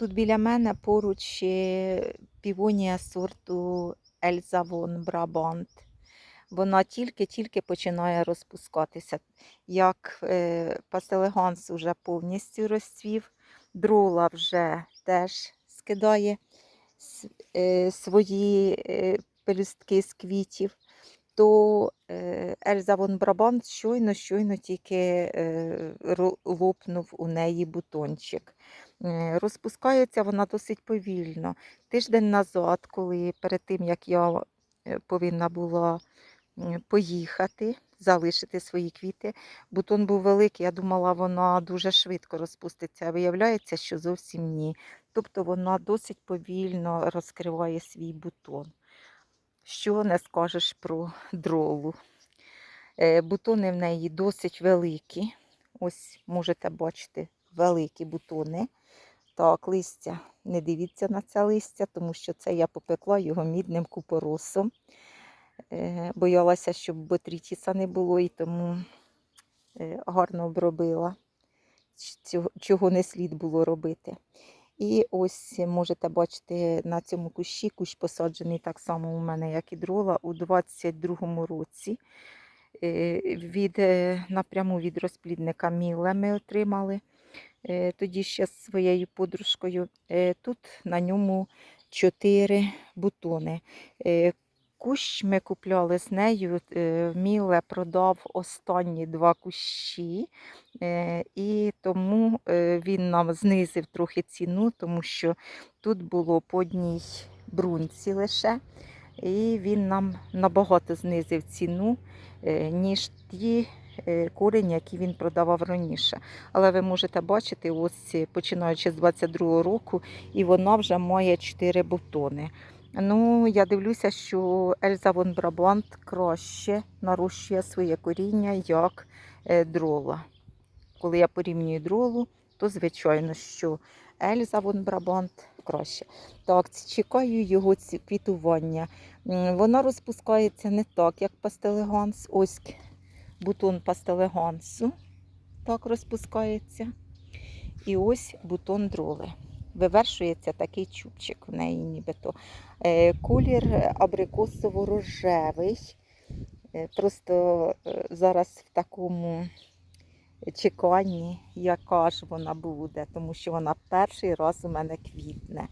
Тут біля мене поруч півонія сорту Ельзавон Брабант. Вона тільки-тільки починає розпускатися. Як е, пастелеганс вже повністю розцвів, дрола вже теж скидає е, свої е, пелюстки з квітів, то е, Ельза Вон Брабант щойно, щойно тільки е, лопнув у неї бутончик. Розпускається вона досить повільно. Тиждень назад, коли перед тим як я е, повинна була поїхати, залишити свої квіти, бутон був великий. Я думала, вона дуже швидко розпуститься. а Виявляється, що зовсім ні. Тобто вона досить повільно розкриває свій бутон. Що не скажеш про дролу. Е, Бутони в неї досить великі. Ось можете бачити великі бутони. Так, листя, не дивіться на це листя, тому що це я попекла його мідним купоросом. Е, Боялася, щоб ботрітіса не було, і тому е, гарно обробила, чого не слід було робити. І ось можете бачити на цьому кущі, кущ посаджений так само у мене, як і дрола, у 22-му році. Е, Від, е, напряму від розплідника Міле ми отримали е, тоді ще з своєю подружкою. Е, Тут на ньому 4 бутони. Кущ ми купляли з нею. е, Міле продав останні два кущі, е, і тому е, він нам знизив трохи ціну, тому що тут було по одній брунці лише. І він нам набагато знизив ціну, ніж ті корені, які він продавав раніше. Але ви можете бачити, ось починаючи з 22 року, і вона вже має 4 бутони. Ну, я дивлюся, що Ельза Вон Брабант краще нарощує своє коріння, як е, дрола. Коли я порівнюю дролу, то звичайно, що Ельза Вон Брабант краще. Так, чекаю його квітування. Вона розпускається не так, як пастелеганс. Ось бутон пастелегансу так розпускається. І ось бутон дроли. Вивершується такий чубчик в неї нібито. Е, Колір абрикосово-рожевий. Е, Просто е, зараз в такому чеканні, яка ж вона буде, тому що вона перший раз у мене квітне.